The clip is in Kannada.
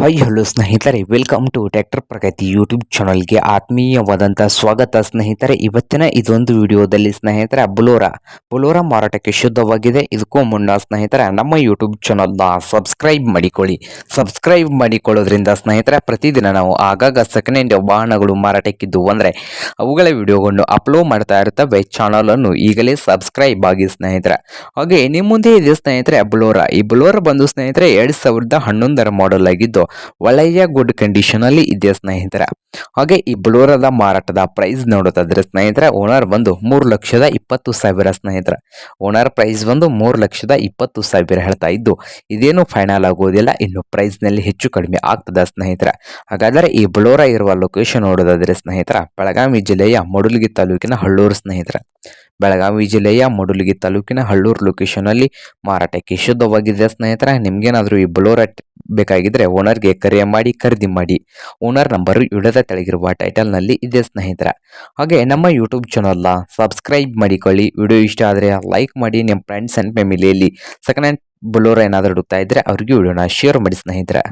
ಹಾಯ್ ಹಲೋ ಸ್ನೇಹಿತರೆ. Welcome to tractor Pragati YouTube ಚಾನಲ್ಗೆ ಆತ್ಮೀಯವಾದಂಥ ಸ್ವಾಗತ. ಸ್ನೇಹಿತರೆ, ಇವತ್ತಿನ ಇದೊಂದು ವಿಡಿಯೋದಲ್ಲಿ ಸ್ನೇಹಿತರೆ, ಬುಲೋರಾ. ಬುಲೋರಾ ಮಾರಾಟಕ್ಕೆ ಶುದ್ಧವಾಗಿದೆ. ಇದಕ್ಕೂ ಮುನ್ನ ಸ್ನೇಹಿತರೆ, ನಮ್ಮ ಯೂಟ್ಯೂಬ್ ಚಾನಲ್ನ ಸಬ್ಸ್ಕ್ರೈಬ್ ಮಾಡಿಕೊಳ್ಳಿ. ಸಬ್ಸ್ಕ್ರೈಬ್ ಮಾಡಿಕೊಳ್ಳೋದ್ರಿಂದ ಸ್ನೇಹಿತರೆ, ಪ್ರತಿದಿನ ನಾವು ಆಗಾಗ ಸೆಕೆಂಡ್ ಹ್ಯಾಂಡ್ ವಾಹನಗಳು ಮಾರಾಟಕ್ಕಿದ್ದು ಅಂದರೆ ಅವುಗಳ ವಿಡಿಯೋಗಳನ್ನು ಅಪ್ಲೋಡ್ ಮಾಡ್ತಾ ಇರ್ತವೆ. ಚಾನಲನ್ನು ಈಗಲೇ ಸಬ್ಸ್ಕ್ರೈಬ್ ಆಗಿ ಸ್ನೇಹಿತರೆ. ಹಾಗೆ ನಿಮ್ಮ ಮುಂದೆ ಇದೆ ಸ್ನೇಹಿತರೆ, ಬುಲೋರಾ. ಈ ಬುಲೋರಾ ಬಂದು ಸ್ನೇಹಿತರೆ, ಎರಡು ಸಾವಿರದ ಹನ್ನೊಂದರ ಮಾಡೆಲ್ ಆಗಿದ್ದು ಒಳ್ಳೆಯ ಗುಡ್ ಕಂಡೀಷನ್ ಅಲ್ಲಿ ಇದೆ ಸ್ನೇಹಿತರೆ? ಹಾಗೆ ಈ ಬ್ಲೋರದ ಮಾರಾಟದ ಪ್ರೈಸ್ ನೋಡೋದಾದ್ರೆ ಸ್ನೇಹಿತರೆ ಓನರ್ ಬಂದು ಮೂರು ಲಕ್ಷದ ಇಪ್ಪತ್ತು ಸಾವಿರ ಸ್ನೇಹಿತರೆ. ಓನರ್ ಪ್ರೈಸ್ ಬಂದು ಮೂರು ಲಕ್ಷದ ಇಪ್ಪತ್ತು ಸಾವಿರ ಹೇಳ್ತಾ ಇದ್ದು, ಇದೇನು ಫೈನಲ್ ಆಗೋದಿಲ್ಲ, ಇನ್ನು ಪ್ರೈಸ್ನಲ್ಲಿ ಹೆಚ್ಚು ಕಡಿಮೆ ಆಗ್ತದ ಸ್ನೇಹಿತರೆ. ಹಾಗಾದ್ರೆ ಈ ಬ್ಲೋರ ಇರುವ ಲೊಕೇಶನ್ ನೋಡೋದಾದ್ರೆ ಸ್ನೇಹಿತರ, ಬೆಳಗಾವಿ ಜಿಲ್ಲೆಯ ಮಡುಲ್ಗಿ ತಾಲೂಕಿನ ಹಳ್ಳೂರು ಸ್ನೇಹಿತರೆ. ಬೆಳಗಾವಿ ಜಿಲ್ಲೆಯ ಮಡುಲ್ಗಿ ತಾಲೂಕಿನ ಹಳ್ಳೂರು ಲೊಕೇಶನ್ ಅಲ್ಲಿ ಮಾರಾಟಕ್ಕೆ ಶುದ್ಧವಾಗಿದೆ ಸ್ನೇಹಿತರ. ನಿಮ್ಗೇನಾದ್ರೂ ಈ ಬುಲೋರ ಬೇಕಾಗಿದ್ರೆ ಓನರ್ಗೆ ಕರೆ ಮಾಡಿ, ಖರೀದಿ ಮಾಡಿ. ಓನರ್ ನಂಬರ್ ಇಡದ ತೆಳಗಿರುವ ಟೈಟಲ್ನಲ್ಲಿ ಇದೆ ಸ್ನೇಹಿತರ. ಹಾಗೆ ನಮ್ಮ ಯೂಟ್ಯೂಬ್ ಚಾನಲ್ನ ಸಬ್ಸ್ಕ್ರೈಬ್ ಮಾಡಿಕೊಳ್ಳಿ. ವಿಡಿಯೋ ಇಷ್ಟ ಆದರೆ ಲೈಕ್ ಮಾಡಿ. ನಿಮ್ಮ ಫ್ರೆಂಡ್ಸ್ ಆ್ಯಂಡ್ ಫ್ಯಾಮಿಲಿಯಲ್ಲಿ ಸೆಕೆಂಡ್ ಹ್ಯಾಂಡ್ ಬುಲೋರ್ ಏನಾದರೂ ಹುಡುಕ್ತಾ ಇದ್ದರೆ ಅವ್ರಿಗೆ ವಿಡಿಯೋನ ಶೇರ್ ಮಾಡಿ ಸ್ನೇಹಿತರೆ.